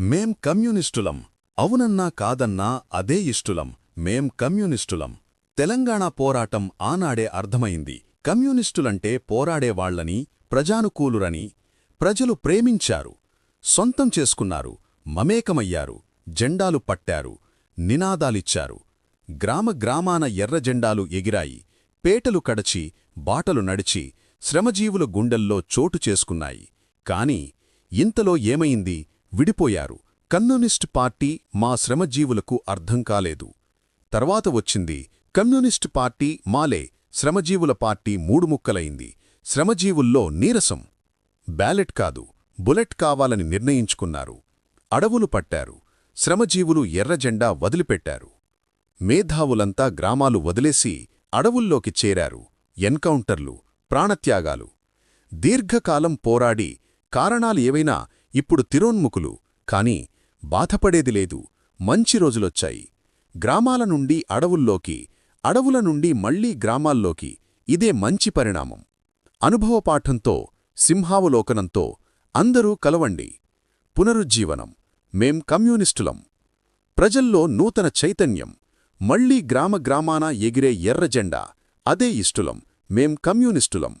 మేం కమ్యూనిస్టులం. అవునన్నా కాదన్నా అదే ఇష్టులం. మేం కమ్యూనిస్టులం. తెలంగాణ పోరాటం ఆనాడే అర్థమైంది. కమ్యూనిస్టులంటే పోరాడేవాళ్ళని ప్రజానుకూలురని ప్రజలు ప్రేమించారు సొంతం చేసుకున్నారు మమేకమయ్యారు జెండాలు పట్టారు నినాదాలిచ్చారు. గ్రామ గ్రామాన ఎర్రజెండాలు ఎగిరాయి పేటలు కడచి బాటలు నడిచి శ్రమజీవుల గుండెల్లో చోటు చేసుకున్నాయి. కాని ఇంతలో ఏమైంది? విడిపోయారు. కమ్యూనిస్ట్ పార్టీ మా శ్రమజీవులకు అర్థం కాలేదు. తర్వాత వచ్చింది కమ్యూనిస్ట్ పార్టీ మాలే శ్రమజీవుల పార్టీ మూడు ముక్కలైంది శ్రమజీవుల్లో నీరసం. బ్యాలెట్ కాదు బుల్లెట్ కావాలని నిర్ణయించుకున్నారు. అడవులు పట్టారు. శ్రమజీవులు ఎర్రజెండా వదిలిపెట్టారు. మేధావులంతా గ్రామాలు వదిలేసి అడవుల్లోకి చేరారు. ఎన్కౌంటర్లు ప్రాణత్యాగాలు. దీర్ఘకాలం పోరాడి కారణాలు ఏవైనా ఇప్పుడు తిరోన్ముఖులు కాని బాధపడేది లేదు. మంచి రోజులొచ్చాయి. గ్రామాల నుండి అడవుల్లోకి అడవుల నుండి మళ్ళీ గ్రామాల్లోకి ఇదే మంచి పరిణామం. అనుభవపాఠంతో సింహావలోకనంతో అందరూ కలవండి. పునరుజ్జీవనం. మేం కమ్యూనిస్టులం. ప్రజల్లో నూతన చైతన్యం. మళ్ళీ గ్రామ గ్రామాన ఎగిరే ఎర్రజెండా అదే ఇష్టులం. మేం కమ్యూనిస్టులం.